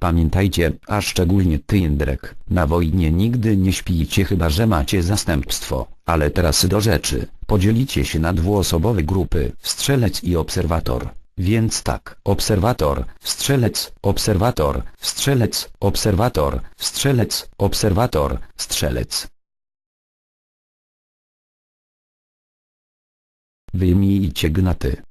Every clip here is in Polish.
Pamiętajcie, a szczególnie ty Jędrek, na wojnie nigdy nie śpijcie chyba że macie zastępstwo, ale teraz do rzeczy, podzielicie się na dwuosobowe grupy, strzelec i obserwator. Więc tak, obserwator, strzelec, obserwator, strzelec, obserwator, strzelec, obserwator, strzelec. Wyjmijcie gnaty.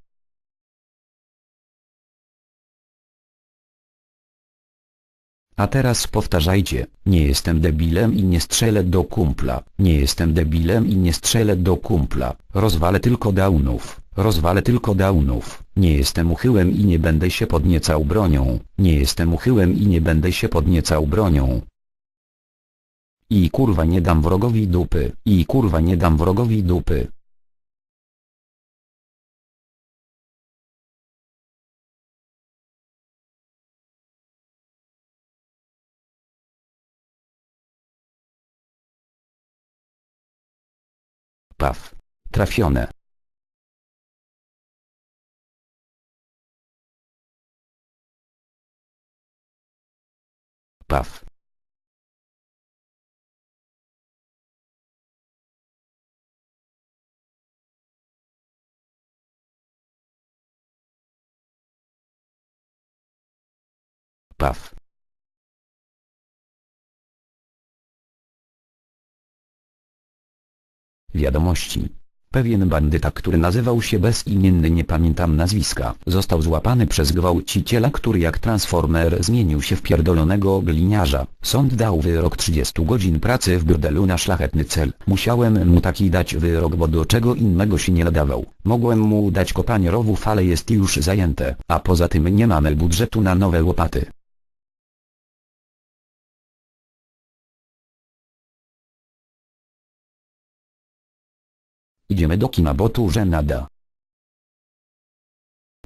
A teraz powtarzajcie, nie jestem debilem i nie strzelę do kumpla, nie jestem debilem i nie strzelę do kumpla, rozwalę tylko downów, rozwalę tylko downów, nie jestem uchyłem i nie będę się podniecał bronią, nie jestem uchyłem i nie będę się podniecał bronią. I kurwa nie dam wrogowi dupy, i kurwa nie dam wrogowi dupy. Paf. Trafione. Paf. Paf. Wiadomości. Pewien bandyta, który nazywał się bezimienny nie pamiętam nazwiska, został złapany przez gwałciciela, który jak transformer zmienił się w pierdolonego gliniarza. Sąd dał wyrok 30 godzin pracy w burdelu na szlachetny cel. Musiałem mu taki dać wyrok, bo do czego innego się nie nadawał. Mogłem mu dać kopanie rowów, ale jest już zajęte, a poza tym nie mamy budżetu na nowe łopaty. Idziemy do kina, bo tu żenada.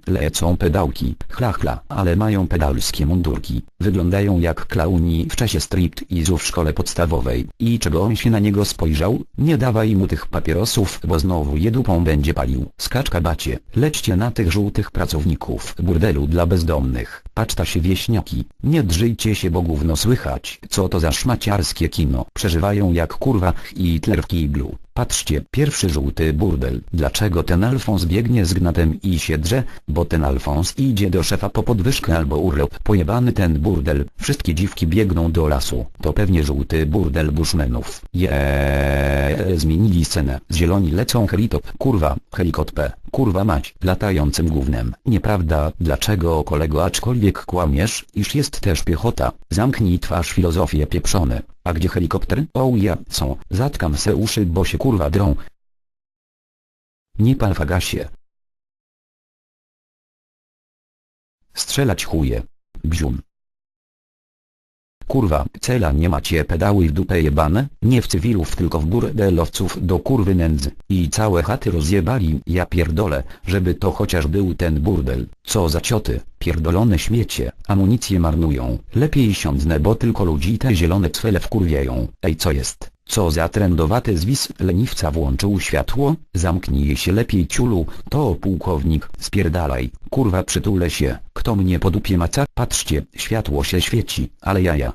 Lecą pedałki, chla chla, ale mają pedalskie mundurki, wyglądają jak klauni w czasie street izu w szkole podstawowej. I czego on się na niego spojrzał? Nie dawaj mu tych papierosów, bo znowu je dupą będzie palił. Skaczka bacie, lećcie na tych żółtych pracowników burdelu dla bezdomnych. Paczta się wieśniaki, nie drżyjcie się bo gówno słychać. Co to za szmaciarskie kino? Przeżywają jak kurwa Hitler w kiblu. Patrzcie, pierwszy żółty burdel. Dlaczego ten Alfons biegnie z gnatem i się drze? Bo ten Alfons idzie do szefa po podwyżkę albo urlop. Pojebany ten burdel. Wszystkie dziwki biegną do lasu. To pewnie żółty burdel bushmenów. Jeee, zmienili scenę. Zieloni lecą helitop. Kurwa, helikopter. Kurwa mać, latającym gównem. Nieprawda, dlaczego kolego aczkolwiek kłamiesz, iż jest też piechota. Zamknij twarz filozofię pieprzony. A gdzie helikopter? O ja, są. Zatkam se uszy, bo się kurwa drą. Nie pal fagasie. Strzelać chuje. Bzium. Kurwa, cela nie macie pedały w dupę jebane? Nie w cywilów tylko w burdelowców do kurwy nędzy. I całe chaty rozjebali, ja pierdolę, żeby to chociaż był ten burdel. Co za cioty, pierdolone śmiecie, amunicję marnują. Lepiej siądnę bo tylko ludzi te zielone cwele wkurwiają. Ej co jest? Co za trendowaty zwis leniwca włączył światło? Zamknij się lepiej ciulu, to pułkownik, spierdalaj, kurwa przytulę się, kto mnie po dupie maca? Patrzcie, światło się świeci, ale jaja.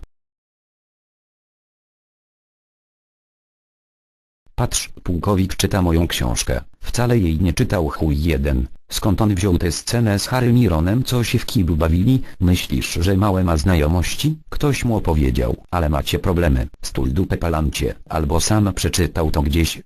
Patrz, pułkownik czyta moją książkę. Wcale jej nie czytał chuj jeden. Skąd on wziął tę scenę z Harrym i Ronem co się w kiblu bawili? Myślisz, że małe ma znajomości? Ktoś mu opowiedział, ale macie problemy. Stul dupę palancie, albo sam przeczytał to gdzieś.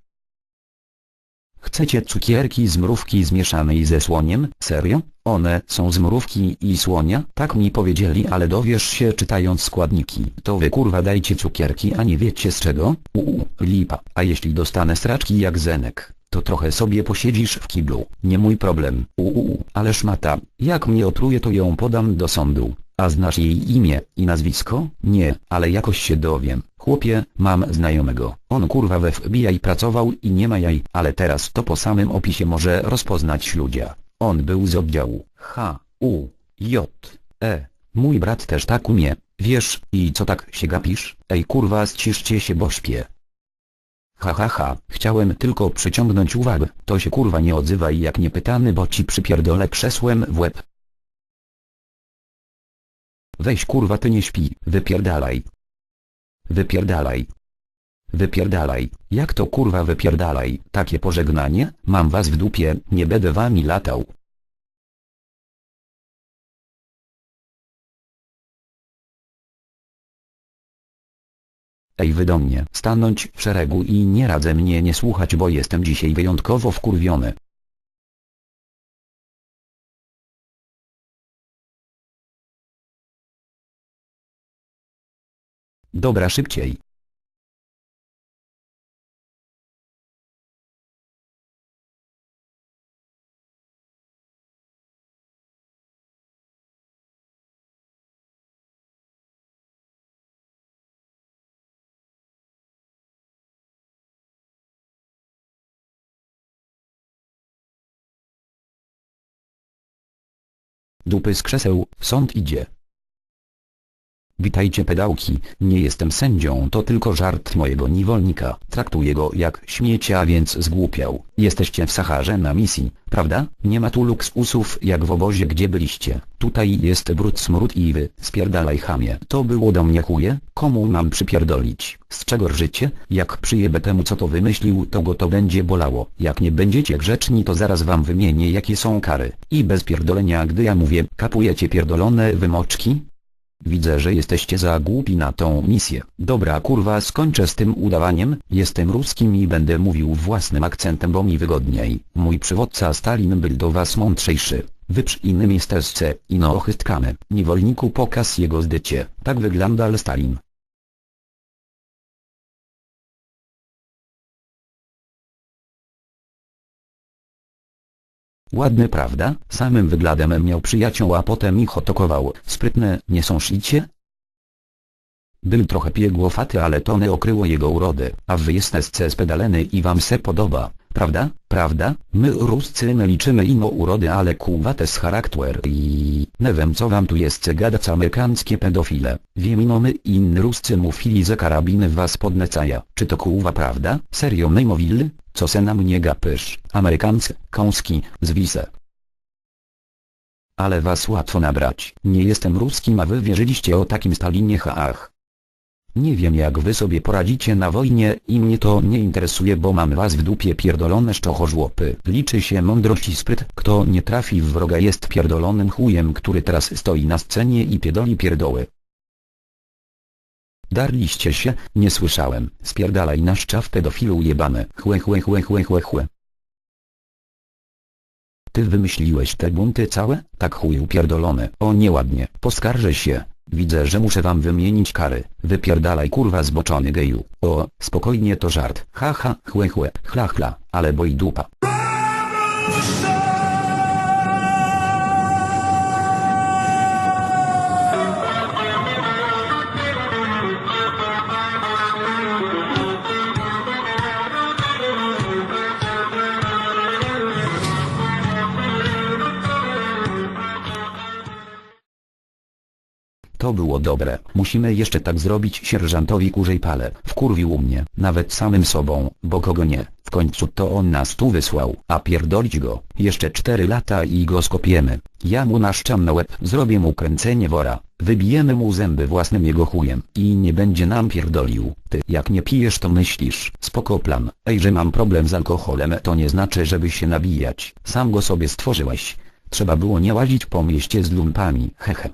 Chcecie cukierki z mrówki zmieszanej ze słoniem? Serio? One są z mrówki i słonia? Tak mi powiedzieli, ale dowiesz się czytając składniki. To wy kurwa dajcie cukierki, a nie wiecie z czego? Uuu, lipa. A jeśli dostanę straczki jak Zenek, to trochę sobie posiedzisz w kiblu. Nie mój problem. Uuu, ale szmata. Jak mnie otruje to ją podam do sądu. A znasz jej imię i nazwisko? Nie, ale jakoś się dowiem. Chłopie, mam znajomego. On kurwa we FBI pracował i nie ma jaj, ale teraz to po samym opisie może rozpoznać ludzia. On był z oddziału H, U, J, E. Mój brat też tak umie, wiesz, i co tak się gapisz? Ej kurwa ściszcie się bo śpię. Ha ha ha, chciałem tylko przyciągnąć uwagę, to się kurwa nie odzywaj jak niepytany bo ci przypierdolę krzesłem w łeb. Weź kurwa ty nie śpi, wypierdalaj. Wypierdalaj. Wypierdalaj, jak to kurwa wypierdalaj, takie pożegnanie, mam was w dupie, nie będę wami latał. Ej wy do mnie, stanąć w szeregu i nie radzę mnie nie słuchać bo jestem dzisiaj wyjątkowo wkurwiony. Dobra szybciej. Dupy z krzeseł, sąd idzie. Witajcie pedałki, nie jestem sędzią to tylko żart mojego niewolnika, traktuję go jak śmiecia więc zgłupiał. Jesteście w Saharze na misji, prawda? Nie ma tu luksusów jak w obozie gdzie byliście, tutaj jest brud smród i wy, spierdalaj chamie. To było do mnie chuje, komu mam przypierdolić, z czego rżycie? Jak przyjebę temu co to wymyślił to go to będzie bolało, jak nie będziecie grzeczni to zaraz wam wymienię jakie są kary. I bez pierdolenia gdy ja mówię, kapujecie pierdolone wymoczki? Widzę, że jesteście za głupi na tą misję. Dobra kurwa skończę z tym udawaniem, jestem ruskim i będę mówił własnym akcentem bo mi wygodniej. Mój przywódca Stalin był do was mądrzejszy. Wy przy innym jesteście, ino ochystkane. Niewolniku pokaz jego zdycie. Tak wygląda Stalin. Ładny prawda? Samym wyglądem miał przyjaciół a potem ich otokował. Sprytne, nie są szlicie? Był trochę piegłowaty ale to nie okryło jego urody, a wy jesteście spedaleny i wam se podoba, prawda? Prawda? My ruscy nie liczymy ino urody ale kuwate z charakter i... Nie wiem co wam tu jest gadać amerykańskie pedofile. Wiem ino my in ruscy mówili ze karabiny was podnecaja. Czy to kuwa prawda? Serio my? Co se na mnie gapysz? Amerykańscy, kąski, zwise. Ale was łatwo nabrać. Nie jestem ruskim a wy wierzyliście o takim Stalinie haach. Nie wiem jak wy sobie poradzicie na wojnie i mnie to nie interesuje bo mam was w dupie pierdolone szczochożłopy. Liczy się mądrość i spryt. Kto nie trafi w wroga jest pierdolonym chujem który teraz stoi na scenie i pierdoli pierdoły. Darliście się, nie słyszałem. Spierdalaj na szczaw pedofilu jebane. Chłe chłe chłe chłe chłe chłe. Ty wymyśliłeś te bunty całe? Tak chuju pierdolone. O nieładnie. Poskarżę się. Widzę, że muszę wam wymienić kary. Wypierdalaj kurwa zboczony geju. O, spokojnie to żart. Ha ha, chłe chłe, chla chla, ale boi dupa. To było dobre. Musimy jeszcze tak zrobić sierżantowi kurzej pale. Wkurwił mnie, nawet samym sobą, bo kogo nie. W końcu to on nas tu wysłał. A pierdolić go. Jeszcze cztery lata i go skopiemy. Ja mu naszczam na łeb. Zrobię mu kręcenie wora. Wybijemy mu zęby własnym jego chujem. I nie będzie nam pierdolił. Ty, jak nie pijesz to myślisz. Spoko plan. Ej, że mam problem z alkoholem to nie znaczy żeby się nabijać. Sam go sobie stworzyłeś. Trzeba było nie łazić po mieście z lumpami. Hehe.